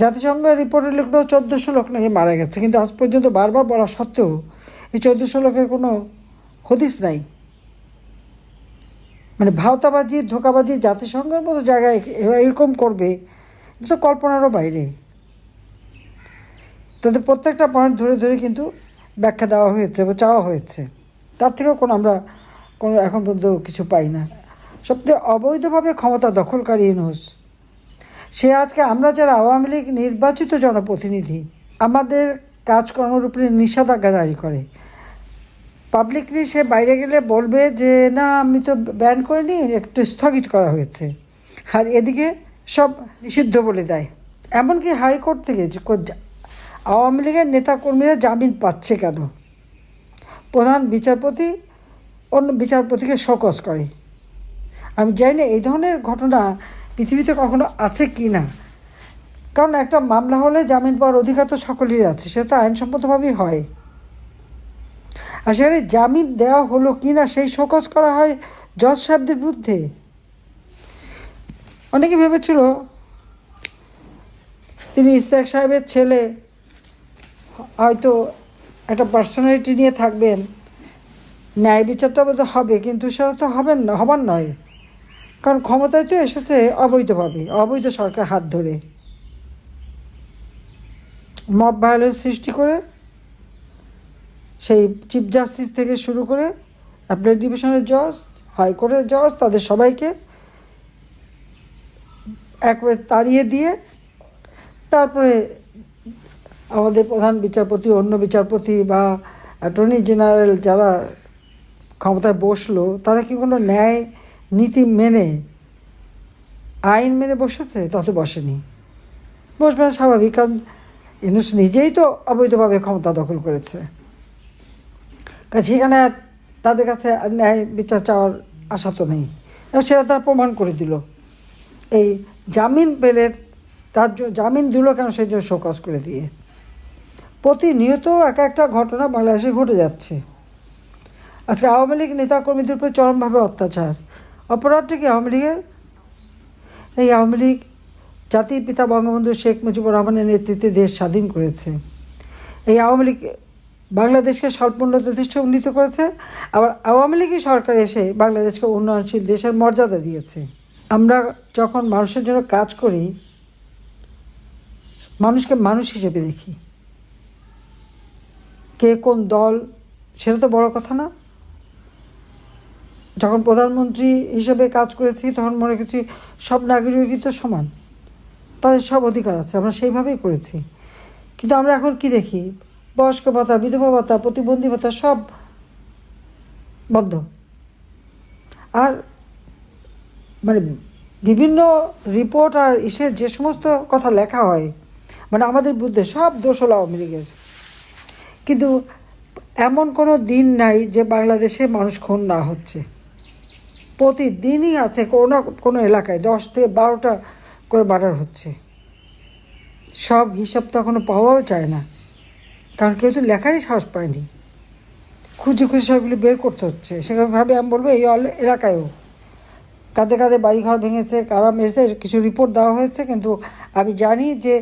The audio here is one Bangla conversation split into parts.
জাতিসংঘের রিপোর্টে লিখলো, চোদ্দোশো লোক নাকি মারা গেছে। কিন্তু আজ পর্যন্ত বারবার বলা সত্ত্বেও এই চোদ্দোশো লোকের কোনো হদিস নাই। মানে ভাওতাবাজি, ধোকাবাজি জাতিসংঘের মতো জায়গায় এরকম করবে, এটা তো কল্পনারও বাইরে। তাদের প্রত্যেকটা পয়েন্ট ধরে ধরে কিন্তু ব্যাখ্যা দেওয়া হয়েছে বা চাওয়া হয়েছে। তার থেকেও কোনো আমরা কোনো এখন পর্যন্ত কিছু পাই না। সবথেকে অবৈধভাবে ক্ষমতা দখলকারী ইউনুস সে আজকে আমরা যারা আওয়ামী লীগ নির্বাচিত জনপ্রতিনিধি, আমাদের কাজকর্মের উপরে নিষেধাজ্ঞা জারি করে। পাবলিকলি সে বাইরে গেলে বলবে যে, না, আমি তো ব্যান করিনি, একটু স্থগিত করা হয়েছে। আর এদিকে সব নিষিদ্ধ বলে দেয়। এমনকি হাইকোর্ট থেকে আওয়ামী লীগের নেতাকর্মীরা জামিন পাচ্ছে কেন? প্রধান বিচারপতি অন্য বিচারপতিকে শোকজ করে। আমি জানি না, এই ধরনের ঘটনা পৃথিবীতে কখনো আছে কি না? কারণ একটা মামলা হলে জামিন পাওয়ার অধিকার তো সকলেরই আছে, সেটা তো আইনসম্মতভাবেই হয়। আর সেখানে জামিন দেওয়া হলো কি না সেই শোকজ করা হয় জজ সাহেবদের বিরুদ্ধে। অনেকে ভেবেছিল তিনি ইস্তাক সাহেবের ছেলে, হয়তো একটা পার্সোনালিটি নিয়ে থাকবেন, ন্যায় বিচারটা বোধহয় হবে, কিন্তু সেটা তো হবেন না, হবার নয়। কারণ ক্ষমতায় তো এসেছে অবৈধভাবে, অবৈধ সরকার হাত ধরে। মব ভায়োলেন্স সৃষ্টি করে, সেই চিফ জাস্টিস থেকে শুরু করে অ্যাপ্লেট ডিভিশনের জজ হাইকোর্টের জজ তাদের সবাইকে একবার তাড়িয়ে দিয়ে, তারপরে আমাদের প্রধান বিচারপতি, অন্য বিচারপতি বা অ্যাটর্নি জেনারেল যারা ক্ষমতায় বসল, তারা কি কোনো ন্যায় নীতি মেনে, আইন মেনে বসেছে, তত বসেনি। বসবে না স্বাভাবিক, কারণ ইনুস নিজেই তো অবৈধভাবে ক্ষমতা দখল করেছে। কাজে সেখানে তাদের কাছে ন্যায় বিচার চাওয়ার আশা তো নেই। এবং সেটা তারা প্রমাণ করে দিল। এই জামিন পেলে তার জামিন দিল কেন সেই জন্য শোকজ করে দিয়ে। প্রতিনিয়ত এক একটা ঘটনা বাংলাদেশে ঘটে যাচ্ছে। আজকে আওয়ামী লীগ নেতাকর্মীদের উপর চরমভাবে অত্যাচার। অপরাধটা কি আওয়ামী লীগের এই আওয়ামী লীগ জাতির পিতা বঙ্গবন্ধু শেখ মুজিবুর রহমানের নেতৃত্বে দেশ স্বাধীন করেছে। এই আওয়ামী লীগ বাংলাদেশকে স্বল্পোন্নত দেশে উন্নীত করেছে, আবার আওয়ামী লীগই সরকার এসে বাংলাদেশকে উন্নয়নশীল দেশের মর্যাদা দিয়েছে। আমরা যখন মানুষের জন্য কাজ করি, মানুষকে মানুষ হিসেবে দেখি। কে কোন দল, সেটা তো বড় কথা না। যখন প্রধানমন্ত্রী হিসেবে কাজ করেছি, তখন মনে করছি সব নাগরিকই তো সমান। তাদের সব অধিকার আছে, আমরা সেইভাবেই করেছি। কিন্তু আমরা এখন কি দেখি? বয়স্ক ভাতা, বিধবা ভাতা, প্রতিবন্ধী ভাতা সব বন্ধ। আর মানে বিভিন্ন রিপোর্ট আর ইসে যে সমস্ত কথা লেখা হয় মানে আমাদের বুদ্ধে সব দোষ হলো আওয়ামী লীগের। কিন্তু এমন কোনো দিন নাই যে বাংলাদেশে মানুষ খুন না হচ্ছে। প্রতিদিনই আছে, কোনো কোনো এলাকায়। দশ থেকে বারোটা করে বাড়ার হচ্ছে। সব হিসাব তো এখনও পাওয়াও যায় না। কারণ কেউ তো লেখারই সাহস পায়নি। খুঁজে খুঁজে সবগুলি বের করতে হচ্ছে। সেখানে ভাবে আমি বলব, এই এলাকায়ও। কাঁধে কাঁধে বাড়িঘর ভেঙেছে, কারা মেরেছে, কিছু রিপোর্ট দেওয়া হয়েছে, কিন্তু আমি জানি যে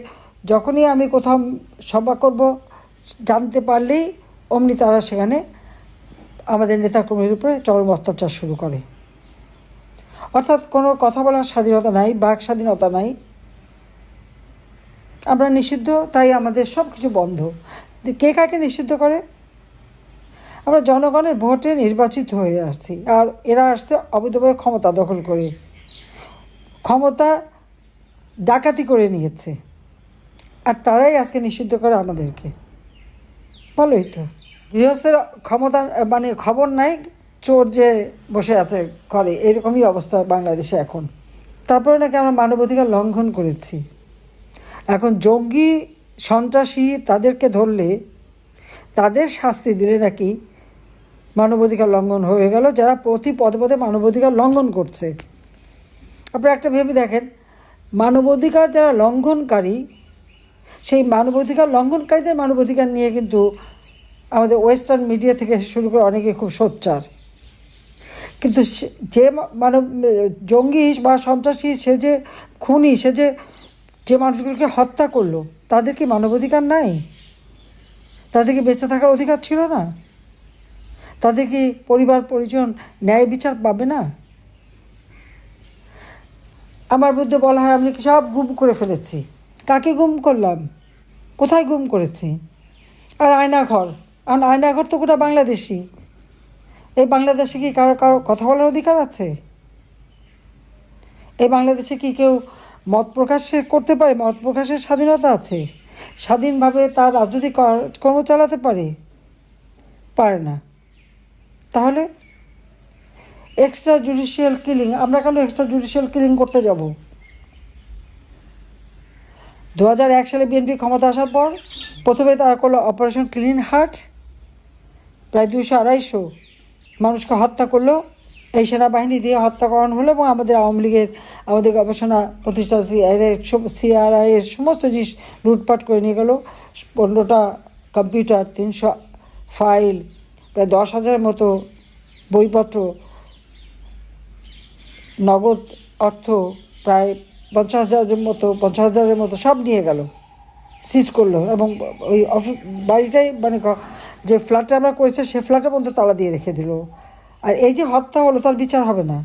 যখনই আমি কোথাও সভা করব, জানতে পারলেই অমনি তারা সেখানে আমাদের নেতাকর্মীর উপরে চরম অত্যাচার শুরু করে। অর্থাৎ কোনো কথা বলার স্বাধীনতা নাই, বাক স্বাধীনতা নাই। আমরা নিষিদ্ধ, তাই আমাদের সব কিছু বন্ধ। কে কাকে নিষিদ্ধ করে? আমরা জনগণের ভোটে নির্বাচিত হয়ে আসছি, আর এরা আসছে অবৈধভাবে ক্ষমতা দখল করে। ক্ষমতা ডাকাতি করে নিয়েছে। আর তারাই আজকে নিষিদ্ধ করে আমাদেরকে। ভালোই তো। গৃহস্থের ক্ষমতা মানে খবর নাই চোর যে বসে আছে ঘরে, এরকমই অবস্থা বাংলাদেশে এখন। তারপরে নাকি আমরা মানবাধিকার লঙ্ঘন করেছি। এখন জঙ্গি, সন্ত্রাসী তাদেরকে ধরলে তাদের শাস্তি দিলে নাকি মানবাধিকার লঙ্ঘন হয়ে গেল, যারা প্রতি পদে পদে মানবাধিকার লঙ্ঘন করছে। আপনারা একটা ভেবে দেখেন, মানবাধিকার যারা লঙ্ঘনকারী, সেই মানবাধিকার লঙ্ঘনকারীদের মানবাধিকার নিয়ে কিন্তু আমাদের ওয়েস্টার্ন মিডিয়া থেকে শুরু করে অনেকে খুব সোচ্চার। কিন্তু যে মা- মানব জঙ্গি বা সন্ত্রাসী, সে যে খুনি, সে যে যে মানুষগুলোকে হত্যা করল, তাদের কি মানবাধিকার নাই? তাদের কি বেঁচে থাকার অধিকার ছিল না? তাদের কি পরিবার, পরিজন ন্যায় বিচার পাবে না? আমার বিরুদ্ধে বলা হয়, আমি কি সব গুম করে ফেলেছি। কাকে গুম করলাম? কোথায় গুম করেছি? আর আয়নাঘর আর আয়নাঘর তো গোটা বাংলাদেশি এই বাংলাদেশে কি কারও কারও কথা বলার অধিকার আছে? এই বাংলাদেশে কি কেউ মত প্রকাশ করতে পারে? মত প্রকাশের স্বাধীনতা আছে। স্বাধীনভাবে তার রাজনৈতিক কর্ম চালাতে পারে? পারে না। তাহলে এক্সট্রা জুডিশিয়াল কিলিং আমরা কেন এক্সট্রা জুডিশিয়াল কিলিং করতে যাব? দু এক সালে বিএনপি ক্ষমতা আসার পর প্রথমে তারা করল অপারেশন ক্লিন হার্ট প্রায় দুশো আড়াইশো। মানুষকে হত্যা করল, এই সেনাবাহিনী দিয়ে হত্যা হলো এবং আমাদের আওয়ামী লীগের, আমাদের গবেষণা প্রতিষ্ঠান সিআইয়ের সিআরআইয়ের সমস্ত জিনিস লুটপাট করে নিয়ে গেল। পনেরোটা কম্পিউটার, তিনশো ফাইল, প্রায় দশ হাজারের মতো বইপত্র, নগদ অর্থ, প্রায় পঞ্চাশ হাজারের মতো, পঞ্চাশ হাজারের মতো সব নিয়ে গেল। সিজ করল এবং ওই অফিস বাড়িটাই মানে যে ফ্ল্যাটটা আমরা করেছি, সে ফ্ল্যাটের মধ্যে তালা দিয়ে রেখে দিল। আর এই যে হত্যা হলো, তার বিচার হবে না।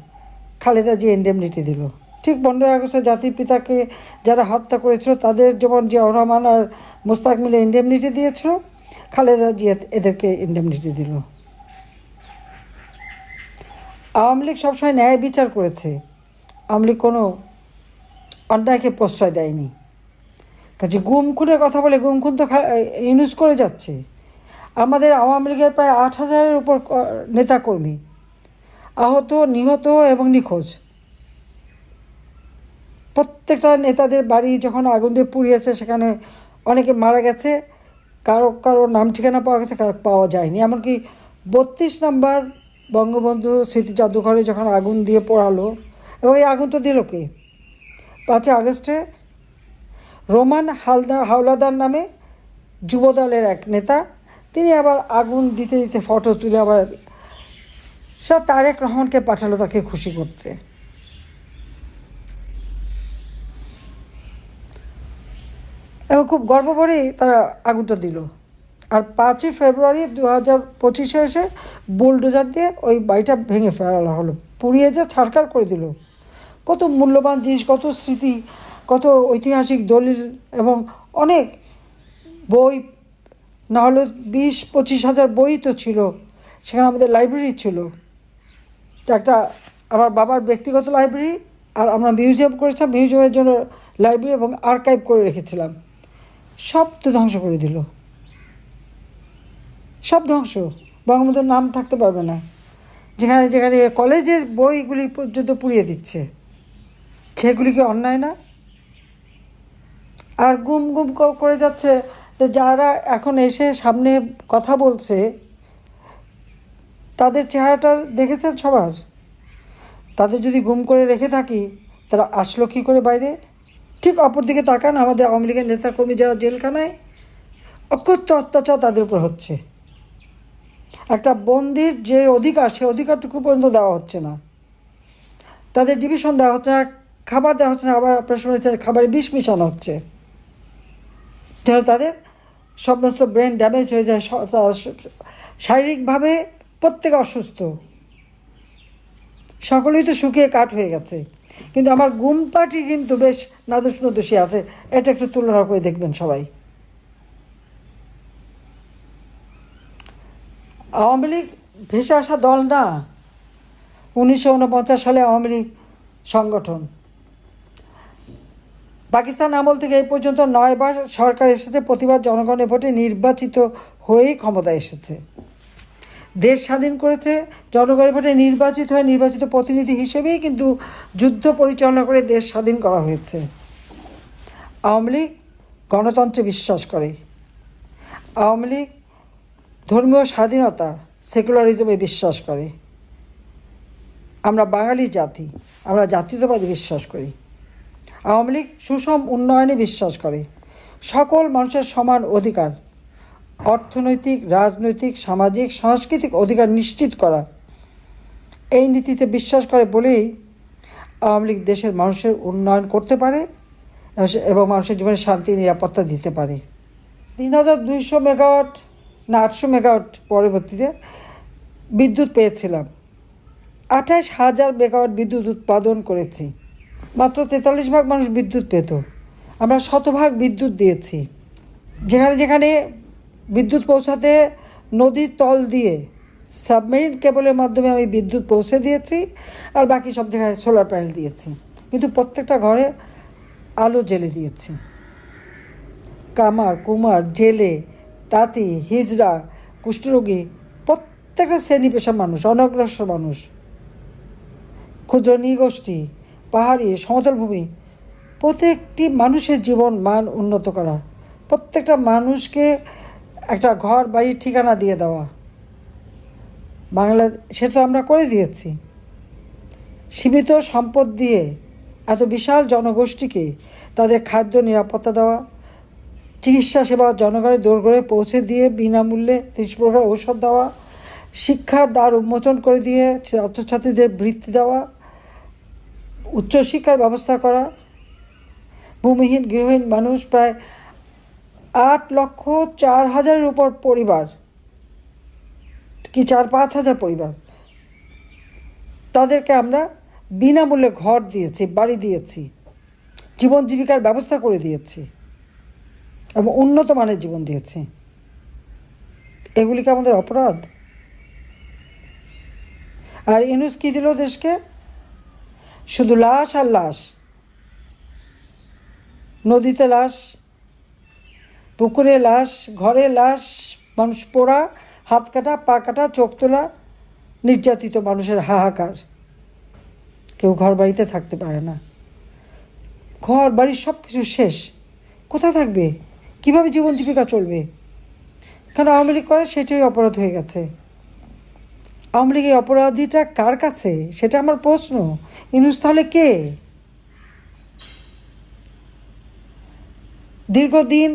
খালেদা যে এন্ডেমনিটি দিল। ঠিক পনেরোই আগস্টে জাতির পিতাকে যারা হত্যা করেছিল, তাদের যেমন জিয়াউর রহমান আর মোস্তাক মিলে ইন্ডেমনিটি দিয়েছিল, খালেদা জিয়া এদেরকে ইন্ডেমনিটি দিল। আওয়ামী লীগ সবসময় ন্যায় বিচার করেছে। আওয়ামী লীগ কোনো অন্যায়কে প্রশ্রয় দেয়নি। কাজে গুম খুনের কথা বলে গুম খুন তো ইউজ করে যাচ্ছে। আমাদের আওয়ামী লীগের প্রায় আট হাজারের উপর নেতাকর্মী। আহত, নিহত এবং নিখোঁজ। প্রত্যেকটা নেতাদের বাড়ি যখন আগুন দিয়ে পুড়িয়েছে, সেখানে অনেকে মারা গেছে। কারও কারও নাম, ঠিকানা পাওয়া গেছে, কারও পাওয়া যায়নি। এমনকি বত্রিশ নম্বর বঙ্গবন্ধু স্মৃতি জাদুঘরে যখন আগুন দিয়ে পড়ালো, এবং এই আগুনটা দিল কে? পাঁচই আগস্টে রোমান হালদা, হাওলাদার নামে যুবদলের এক নেতা তিনি আবার আগুন দিতে দিতে ফটো তুলে আবার সব তারেক রহমানকে পাঠালো তাকে খুশি করতে। এবং খুব গর্ব করেই তারা আগুনটা দিল। আর পাঁচই ফেব্রুয়ারি দু হাজার পঁচিশে এসে বুলডোজার দিয়ে ওই বাড়িটা ভেঙে ফেলা হলো। পুড়িয়ে যে ছাড়কার করে দিল। কত মূল্যবান জিনিস, কত স্মৃতি, কত ঐতিহাসিক দলিল এবং অনেক বই নাহলে বিশ, পঁচিশ হাজার বই তো ছিল, সেখানে আমাদের লাইব্রেরি ছিল। তো একটা আমার বাবার ব্যক্তিগত লাইব্রেরি আর আমরা মিউজিয়াম করেছিলাম মিউজিয়ামের জন্য লাইব্রেরি এবং আর্কাইভ করে রেখেছিলাম। সব তো ধ্বংস করে দিল। সব ধ্বংস, বঙ্গবন্ধুর নাম থাকতে পারবে না। যেখানে যেখানে কলেজের বইগুলি পর্যন্ত পুড়িয়ে দিচ্ছে, সেগুলি কি অন্যায় না? আর গুম গুম করে যাচ্ছে যারা এখন এসে সামনে কথা বলছে, তাদের চেহারাটা দেখেছেন সবার? তাদের যদি গুম করে রেখে থাকি, তারা আসলো কী করে বাইরে? ঠিক অপরদিকে তাকান আমাদের আওয়ামী লীগের নেতাকর্মী যারা জেলখানায়, অকথ্য অত্যাচার তাদের উপর হচ্ছে। একটা বন্দির যে অধিকার, সে অধিকারটুকু পর্যন্ত দেওয়া হচ্ছে না। তাদের ডিভিশন দেওয়া হচ্ছে না, খাবার দেওয়া হচ্ছে না, আবার আপনার শুনেছেন খাবারে বিষ মিশানো হচ্ছে। তাদের সমস্ত ব্রেন ড্যামেজ হয়ে যায় শারীরিকভাবে প্রত্যেকে অসুস্থ। সকলেই তো শুকিয়ে কাঠ হয়ে গেছে। কিন্তু আমার গুম পার্টি কিন্তু বেশ নাদুস নদুষি আছে। এটা একটু তুলনা করে দেখবেন সবাই। আওয়ামী লীগ ভেসে আসা দল না। উনিশশো উনপঞ্চাশ সালে আওয়ামী লীগ সংগঠন। পাকিস্তান আমল থেকে এই পর্যন্ত নয়বার সরকার এসেছে, প্রতিবার জনগণের ভোটে নির্বাচিত হয়েই ক্ষমতায় এসেছে। দেশ স্বাধীন করেছে, জনগণের ভোটে নির্বাচিত হয়ে নির্বাচিত প্রতিনিধি হিসেবেই কিন্তু যুদ্ধ পরিচালনা করে দেশ স্বাধীন করা হয়েছে। আওয়ামী লীগ গণতন্ত্রে বিশ্বাস করে। আওয়ামী লীগ ধর্মীয় স্বাধীনতা, সেকুলারিজমে বিশ্বাস করে। আমরা বাঙালি জাতি, আমরা জাতীয়তাবাদী বিশ্বাস করি। আওয়ামী লীগ সুষম উন্নয়নে বিশ্বাস করে। সকল মানুষের সমান অধিকার। অর্থনৈতিক, রাজনৈতিক, সামাজিক, সাংস্কৃতিক অধিকার নিশ্চিত করা। এই নীতিতে বিশ্বাস করে বলেই আওয়ামী লীগ দেশের মানুষের উন্নয়ন করতে পারে এবং মানুষের জীবনে শান্তি, নিরাপত্তা দিতে পারে। তিন হাজার দুইশো মেগাওয়াট না আটশো মেগাওয়াট পরবর্তীতে বিদ্যুৎ পেয়েছিলাম। আঠাশ হাজার মেগাওয়াট বিদ্যুৎ উৎপাদন করেছি। মাত্র তেতাল্লিশ ভাগ মানুষ বিদ্যুৎ পেত। আমরা শতভাগ বিদ্যুৎ দিয়েছি। যেখানে যেখানে বিদ্যুৎ পৌঁছাতে নদীর তল দিয়ে সাবমেরিন কেবলের মাধ্যমে আমি বিদ্যুৎ পৌঁছে দিয়েছি আর বাকি সব জায়গায় সোলার প্যানেল দিয়েছি। কিন্তু প্রত্যেকটা ঘরে আলো জ্বেলে দিয়েছি। কামার, কুমার, জেলে, তাঁতি, হিজড়া, কুষ্ঠরোগী, প্রত্যেকটা শ্রেণি পেশার মানুষ, অনগ্রসর মানুষ। ক্ষুদ্র নৃগোষ্ঠী পাহাড়ি সমতল ভূমি প্রত্যেকটি মানুষের জীবন মান উন্নত করা। প্রত্যেকটা মানুষকে একটা ঘর, বাড়ির ঠিকানা দিয়ে দেওয়া। বাংলা, সেটা আমরা করে দিয়েছি। সীমিত সম্পদ দিয়ে এত বিশাল জনগোষ্ঠীকে তাদের খাদ্য নিরাপত্তা দেওয়া, চিকিৎসা সেবা জনগণের দোরগড়ে পৌঁছে দিয়ে বিনামূল্যে ত্রিশ প্রকার ঔষধ দেওয়া শিক্ষার দ্বার উন্মোচন করে দিয়ে ছাত্রছাত্রীদের বৃত্তি দেওয়া উচ্চশিক্ষার ব্যবস্থা করা। ভূমিহীন গৃহহীন মানুষ প্রায় আট লক্ষ চার হাজারের উপর পরিবার। কি চার পাঁচ হাজার পরিবার? তাদেরকে আমরা বিনামূল্যে ঘর দিয়েছি, বাড়ি দিয়েছি, জীবন জীবিকার ব্যবস্থা করে দিয়েছি এবং উন্নত মানের জীবন দিয়েছি। এগুলি কি আমাদের অপরাধ? আর ইনুস কী দিল দেশকে? শুধু লাশ আর লাশ। নদীতে লাশ, পুকুরে লাশ, ঘরে লাশ, মানুষ পোড়া, হাত কাটা, পা কাটা, চোখ তোলা, নির্যাতিত মানুষের হাহাকার। কেউ ঘর বাড়িতে থাকতে পারে না। ঘর বাড়ির সব কিছু শেষ। কোথায় থাকবে? কীভাবে জীবন জীবিকা চলবে? কারণ আওয়ামী লীগ করে? সেটাই অপরাধ হয়ে গেছে। আওয়ামী লীগ এই অপরাধীটা কার কাছে? সেটা আমার প্রশ্ন। ইনুস, তাহলে কে? দীর্ঘদিন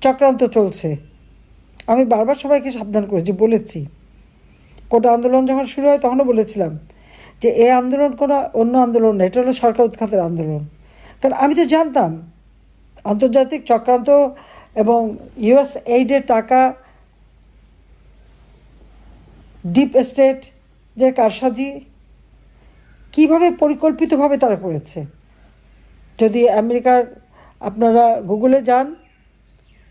চক্রান্ত চলছে। আমি বারবার সবাইকে সাবধান করেছি, বলেছি। কোটা আন্দোলন যখন শুরু হয়, তখনও বলেছিলাম যে, এ আন্দোলন কোনো অন্য আন্দোলন না, এটা হলো সরকার উৎখাতের আন্দোলন। কারণ আমি তো জানতাম, আন্তর্জাতিক চক্রান্ত এবং ইউএস এইডের টাকা ডিপ এস্টেট যে কারসাজি কীভাবে পরিকল্পিতভাবে তারা করেছে? যদি আমেরিকার আপনারা গুগলে যান,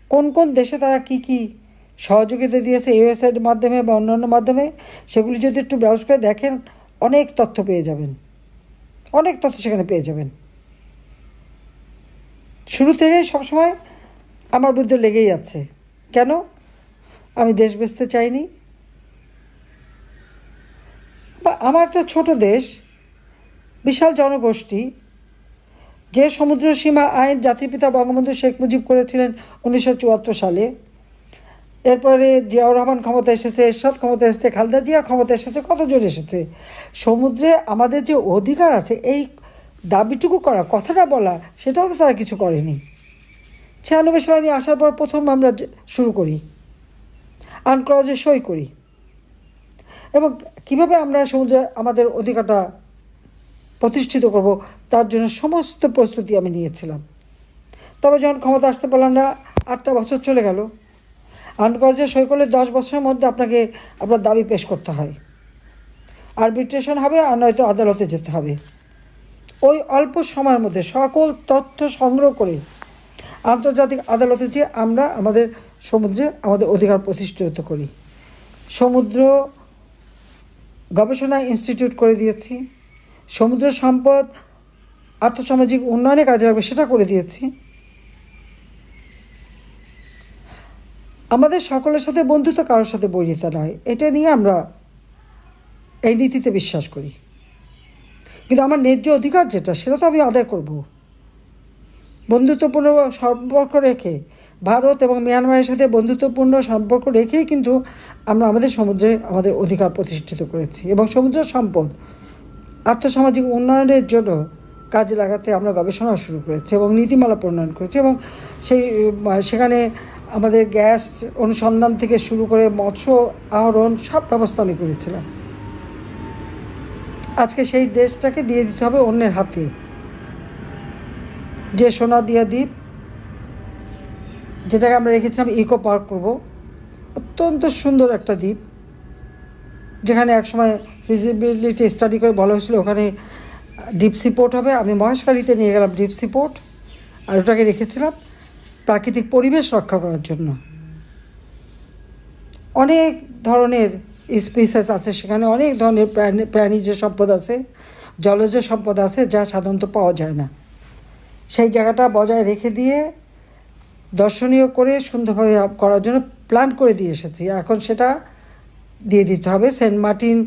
কোন কোন দেশে তারা কি কি সহযোগিতা দিয়েছে ইউএসআইডের মাধ্যমে বা অন্যান্য মাধ্যমে, সেগুলি যদি একটু ব্রাউজ করে দেখেন, অনেক তথ্য পেয়ে যাবেন। অনেক তথ্য সেখানে পেয়ে যাবেন। শুরু থেকে সবসময় আমার বুদ্ধি লেগেই আছে। কেন? আমি দেশ বেচতে চাইনি। আমার একটা ছোট দেশ, বিশাল জনগোষ্ঠী, যে সমুদ্র সীমা আইন জাতির পিতা বঙ্গবন্ধু শেখ মুজিব করেছিলেন উনিশশো চুয়াত্তর সালে। এরপরে জিয়াউর রহমান ক্ষমতা এসেছে, এরশাদ ক্ষমতা এসেছে, খালদা জিয়া ক্ষমতা এসেছে, কতজন এসেছে? সমুদ্রে আমাদের যে অধিকার আছে, এই দাবিটুকু করা, কথাটা বলা, সেটাও তো তারা কিছু করেনি। ছিয়ানব্বই সালে আমি আসার পর প্রথম আমরা শুরু করি। আনক্লজে সই করি। এবং কীভাবে আমরা সমুদ্রে আমাদের অধিকারটা প্রতিষ্ঠিত করব, তার জন্য সমস্ত প্রস্তুতি আমি নিয়েছিলাম। তবে যখন ক্ষমতা আসতে পারলাম না, আটটা বছর চলে গেল। আনকজে সই করলে দশ বছরের মধ্যে আপনাকে, আপনার দাবি পেশ করতে হয়। আরবিট্রেশন হবে আর নয়তো আদালতে যেতে হবে। ওই অল্প সময়ের মধ্যে সকল তথ্য সংগ্রহ করে আন্তর্জাতিক আদালতে যে আমরা আমাদের সমুদ্রে আমাদের অধিকার প্রতিষ্ঠিত করি। সমুদ্র গবেষণা ইনস্টিটিউট করে দিয়েছি। সমুদ্র সম্পদ, আর্থসামাজিক উন্নয়নে কাজে লাগবে সেটা করে দিয়েছি। আমাদের সকলের সাথে বন্ধুত্ব কারোর সাথে বৈরিতা নয়। এটা নিয়ে আমরা এই নীতিতে বিশ্বাস করি। কিন্তু আমার ন্যায্য অধিকার যেটা, সেটা তো আমি আদায় করব। বন্ধুত্বপূর্ণ সম্পর্ক রেখে ভারত এবং মিয়ানমারের সাথে বন্ধুত্বপূর্ণ সম্পর্ক রেখেই কিন্তু আমরা আমাদের সমুদ্রে আমাদের অধিকার প্রতিষ্ঠিত করেছি এবং সমুদ্র সম্পদ আর্থসামাজিক উন্নয়নের জন্য কাজে লাগাতে আমরা গবেষণা শুরু করেছি এবং নীতিমালা প্রণয়ন করেছি এবং সেই সেখানে আমাদের গ্যাস অনুসন্ধান থেকে শুরু করে মৎস্য আহরণ সব ব্যবস্থা আমি করেছিলাম। আজকে সেই দেশটাকে দিয়ে দিতে হবে অন্যের হাতে। যে সোনা দিয়া দ্বীপ যেটাকে আমরা রেখেছিলাম ইকো পার্ক করব। অত্যন্ত সুন্দর একটা দ্বীপ, যেখানে একসময় ফিজিবিলিটি স্টাডি করে বলা হয়েছিল, ওখানে ডিপসি পোর্ট হবে। আমি মহেশখালীতে নিয়ে গেলাম ডিপসি পোর্ট আর ওটাকে রেখেছিলাম প্রাকৃতিক পরিবেশ রক্ষা করার জন্য। অনেক ধরনের স্পিসেস আছে সেখানে, অনেক ধরনের প্রাণী, প্রাণীজ সম্পদ আছে, জলজ সম্পদ আছে যা সাধারণত পাওয়া যায় না। সেই জায়গাটা বজায় রেখে দিয়ে দর্শনীয় করে সুন্দরভাবে করার জন্য প্ল্যান করে দিয়ে এসেছি। এখন সেটা দিয়ে দিতে হবে। সেন্ট মার্টিন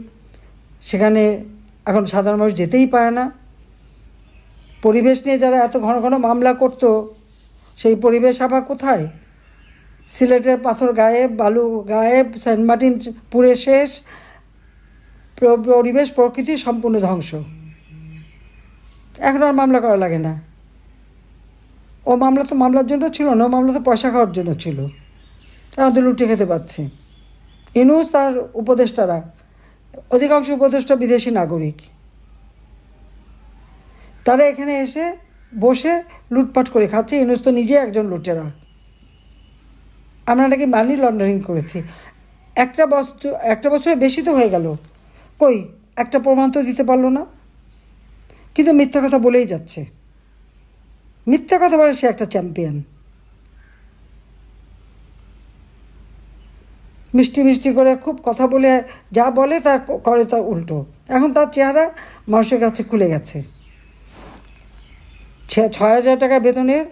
সেখানে এখন সাধারণ মানুষ যেতেই পারে না। পরিবেশ নিয়ে যারা এত ঘন ঘন মামলা করতো, সেই পরিবেশ আবার কোথায়? সিলেটের পাথর গায়েব, বালু গায়েব, সেন্ট মার্টিন পুরে শেষ, পরিবেশ প্রকৃতি সম্পূর্ণ ধ্বংস। এখন আর মামলা করা লাগে না। ও মামলা তো মামলার জন্য ছিল না, ও মামলা তো পয়সা খাওয়ার জন্য ছিল। তো লুটে খেতে পাচ্ছে। ইনুস তার উপদেষ্টারা, অধিকাংশ উপদেষ্টা বিদেশি নাগরিক। তারা এখানে এসে বসে লুটপাট করে খাচ্ছে, ইনুস তো নিজে একজন লুটেরা। আমরা নাকি মানি লন্ডারিং করেছি। একটা বস্তু, একটা বছরে বেশি তো হয়ে গেল। কই, একটা প্রমাণ তো দিতে পারল না। কিন্তু মিথ্যা কথা বলেই যাচ্ছে। মিথ্যা কথা বলে সে একটা চ্যাম্পিয়ন মিষ্টি মিষ্টি করে খুব কথা বলে যা বলে তা ক- করে তার উল্টো। এখন তার চেহারা মানুষের কাছে খুলে গেছে। ছয় হাজার টাকা বেতনের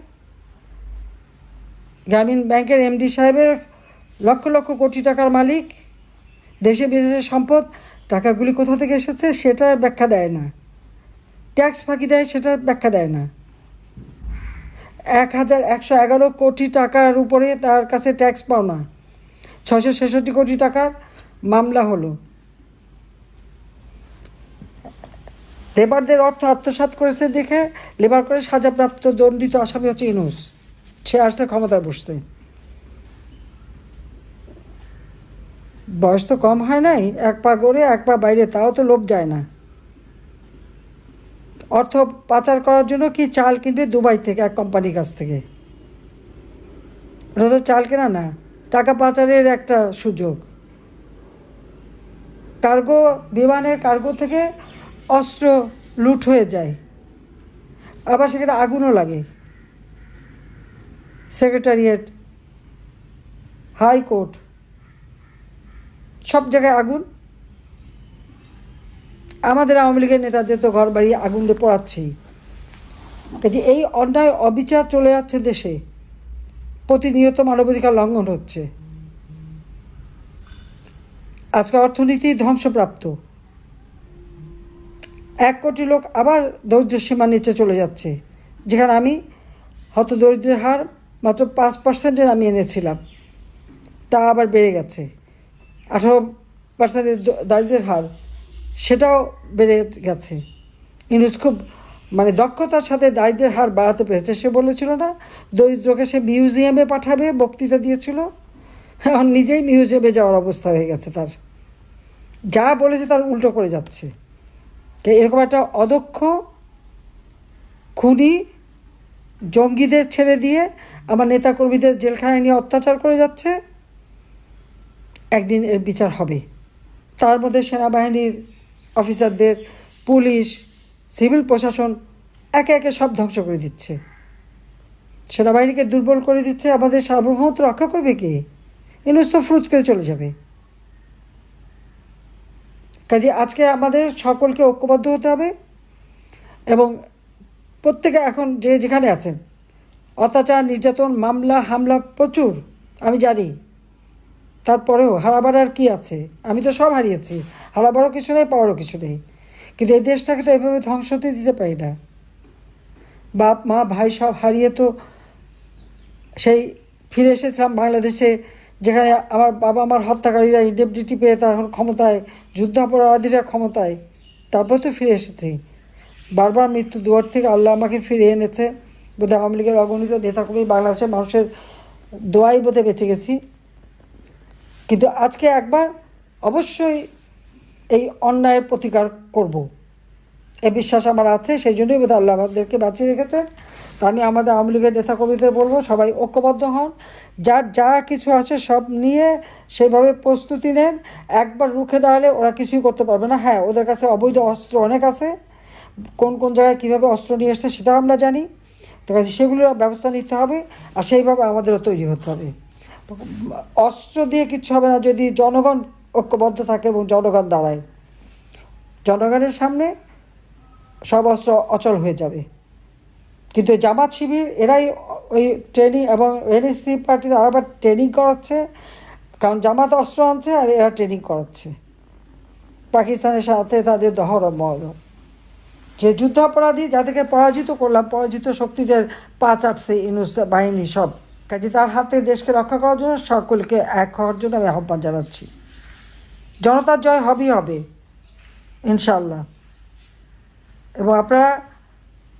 গ্রামীণ ব্যাংকের এমডি সাহেবের লক্ষ লক্ষ কোটি টাকার মালিক। দেশে বিদেশের সম্পদ, টাকাগুলি কোথা থেকে এসেছে সেটার ব্যাখ্যা দেয় না। ট্যাক্স ফাঁকি দেয় সেটার ব্যাখ্যা দেয় না। এক হাজার একশো এগারো কোটি টাকার উপরে তার কাছে ট্যাক্স পাও না ছশো ছেষট্টি কোটি টাকার মামলা হলো। লেবারদের অর্থ আত্মসাৎ করেছে দেখে লেবার করে সাজাপ্রাপ্ত দণ্ডিত আসামি হচ্ছে ইনুস সে আসতে ক্ষমতায় বসছে। বয়স তো কম হয় নাই, এক পা গড়ে, এক পা বাইরে, তাও তো লোভ যায় না। অর্থ পাচার করার জন্য কি চাল কিনবে দুবাই থেকে, এক কোম্পানির কাছ থেকে? ওটা তো চাল কেনা না, টাকা পাচারের একটা সুযোগ। কার্গো, বিমানের কার্গো থেকে অস্ত্র লুট হয়ে যায়। আবার সেখানে আগুনও লাগে। সেক্রেটারিয়েট, হাইকোর্ট, সব জায়গায় আগুন। আমাদের আওয়ামী লীগের নেতাদের তো ঘর বাড়ি আগুন দিয়ে পড়াচ্ছেই। কাজে এই অন্যায়, অবিচার চলে যাচ্ছে দেশে। প্রতিনিয়ত মানবাধিকার লঙ্ঘন হচ্ছে। আজকে অর্থনীতি ধ্বংসপ্রাপ্ত। এক কোটি লোক আবার দরিদ্র সীমার নিচে চলে যাচ্ছে। যেখানে আমি হত দরিদ্রের হার মাত্র পাঁচ পার্সেন্টের আমি এনেছিলাম। তা আবার বেড়ে গেছে। আঠারো পার্সেন্টের দারিদ্রের হার সেটাও বেড়ে গেছে। ইউনুস খুব মানে দক্ষতার সাথে দারিদ্রের হার বাড়াতে পেরেছে। সে বলেছিল না, দরিদ্রকে সে মিউজিয়ামে পাঠাবে, বক্তৃতা দিয়েছিল। এখন নিজেই মিউজিয়ামে যাওয়ার অবস্থা হয়ে গেছে তার। যা বলেছে তার উল্টো করে যাচ্ছে। এরকম একটা অদক্ষ খুনি জঙ্গিদের ছেড়ে দিয়ে আমার নেতাকর্মীদের জেলখানায় নিয়ে অত্যাচার করে যাচ্ছে। একদিন এর বিচার হবে। তার মধ্যে সেনাবাহিনীর অফিসারদের, পুলিশ, সিভিল প্রশাসন একে একে সব ধ্বংস করে দিচ্ছে। সেনাবাহিনীকে দুর্বল করে দিচ্ছে, আমাদের সার্বভৌমত্ব রক্ষা করবে কে? ইনুস তো ফ্রুত করে চলে যাবে। কাজে আজকে আমাদের সকলকে ঐক্যবদ্ধ হতে হবে এবং প্রত্যেকে এখন যে যেখানে আছেন, অত্যাচার, নির্যাতন, মামলা, হামলা প্রচুর, আমি জানি। তারপরেও হারাবার আর কি আছে? আমি তো সব হারিয়েছি। হারাবারও কিছু নেই, পাওয়ারও কিছু নেই। কিন্তু এই দেশটাকে তো এভাবে ধ্বংস হতে দিতে পারি না। বাপ, মা, ভাই সব হারিয়ে তো সেই ফিরে এসেছিলাম বাংলাদেশে, যেখানে আমার বাবা আমার হত্যাকারীরা ইনডেপটিটি পেয়ে তখন ক্ষমতায়, যুদ্ধাপরাধীরা ক্ষমতায়। তারপর তো ফিরে এসেছি। বারবার মৃত্যু দুয়ার থেকে আল্লাহ আমাকে ফিরে এনেছে। বোধহয় আওয়ামী লীগের অগণিত নেতাকর্মী বাংলাদেশের মানুষের দোয়াই বোধহয় বেঁচে গেছি। কিন্তু আজকে একবার অবশ্যই এই অন্যায়ের প্রতিকার করব। এ বিশ্বাস আমার আছে, সেই জন্যই বোধহয় আল্লাহ আমাদেরকে বাঁচিয়ে রেখেছেন। আমি আমাদের আওয়ামী লীগের নেতাকর্মীদের বলব, সবাই ঐক্যবদ্ধ হন। যার যা কিছু আছে সব নিয়ে সেইভাবে প্রস্তুতি নেন। একবার রুখে দাঁড়ালে ওরা কিছুই করতে পারবে না। হ্যাঁ ওদের কাছে অবৈধ অস্ত্র অনেক আছে। কোন কোন জায়গায় কীভাবে অস্ত্র নিয়ে এসছে সেটাও আমরা জানি। তো কাজে সেগুলোর ব্যবস্থা নিতে হবে আর সেইভাবে আমাদেরও তৈরি হতে হবে। অস্ত্র দিয়ে কিছু হবে না, যদি জনগণ ঐক্যবদ্ধ থাকে এবং জনগণ দাঁড়ায়। জনগণের সামনে সব অস্ত্র অচল হয়ে যাবে। কিন্তু জামাত শিবির, এরাই ওই ট্রেনিং এবং এনএসসি পার্টি আবার ট্রেনিং করাচ্ছে, কারণ জামাত অস্ত্র আনছে আর এরা ট্রেনিং করাচ্ছে। পাকিস্তানের সাথে তাদের দহর মহল যে যুদ্ধাপরাধী যাদেরকে পরাজিত করলাম, পরাজিত শক্তিদের পা চাটছে ইনুস বাহিনী সব কাজে তার হাতে দেশকে রক্ষা করার জন্য সকলকে এক হওয়ার জন্য আমি আহ্বান জানাচ্ছি। জনতার জয় হবেই হবে ইনশাল্লাহ এবং আপনারা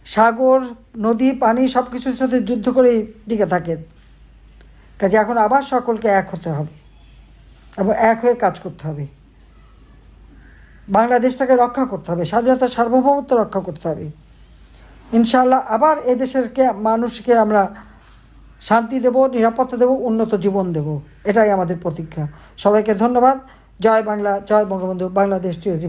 সাগর, নদী, পানি সব কিছুর সাথে যুদ্ধ করে টিকে থাকেন। কাজে এখন আবার সকলকে এক হতে হবে এবং এক হয়ে কাজ করতে হবে। বাংলাদেশটাকে রক্ষা করতে হবে, স্বাধীনতা, সার্বভৌমত্ব রক্ষা করতে হবে। ইনশাল্লাহ আবার এদেশেরকে মানুষকে আমরা শান্তি দেব, নিরাপত্তা দেব, উন্নত জীবন দেব। এটাই আমাদের প্রতিজ্ঞা সবাইকে ধন্যবাদ। জয় বাংলা, জয় বঙ্গবন্ধু, বাংলাদেশ চিরজীবন।